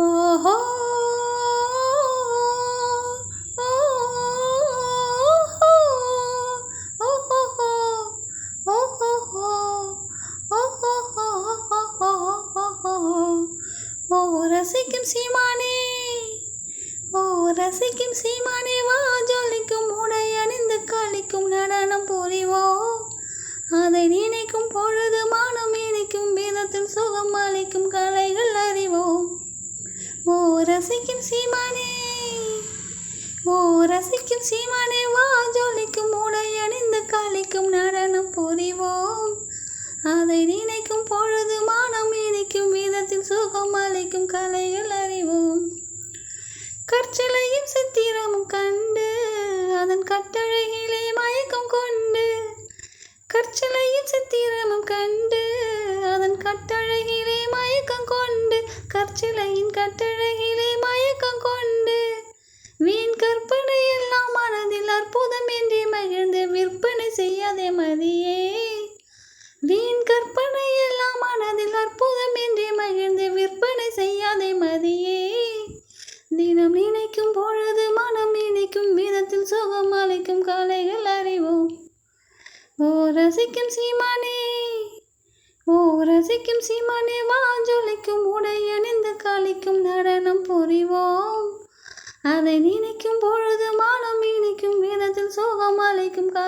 ஓஹோ ரசிக்கும் சீமானே ஓ ரசிக்கும் சீமானே வா ஜொலிக்கும் உடை அணிந்து களிக்கும் நடனம் புரிவோ அதை நினைக்கும் பொழுது மானம் இனிக்கும் விதத்தில் சுகம் அளிக்கும் கலை ரசிக்கும் சீமானே. ஓ ரசிக்கும் சீமானே வா ஜோலிக்கும் உடை அணிந்து காலிக்கும் நடனம் புரிவோம். அதை நினைக்கும் பொழுது மானம் இனிக்கும் விதத்தில் சுகம் அளிக்கும் கலைகள் அறிவோம். கற்சிலையும் சித்திரமும் கண்டு அதன் கட்டழகிலே மயக்கம் கொண்டு கற்சிலையும் சித்திரமும் கண்டு அதன் கட்டழகிலே மயக்கம் கொண்டு கற்சிலையின் கட்டழகிலே கற்பனை எல்லாம் மனதில் அற்புதம் என்று மகிழ்ந்து விற்பனை செய்யாதே மதியே. வீண் கற்பனை எல்லாம் மனதில் அற்புதம் என்று மகிழ்ந்து விற்பனை செய்யாதே மதியே. தினம் நினைக்கும் பொழுது மனம் நினைக்கும் விதத்தில் சுகம் அளிக்கும் காலைகள் அறிவோம். ஓ ரசிக்கும் சீமானே. ஓ ரசிக்கும் சீமானே வாஞ்சொலிக்கும் உடை அணிந்து காலிக்கும் நடனம். அதை நினைக்கும் பொழுது மானம் இனிக்கும் விதத்தில் சோகம் அழைக்கும் கா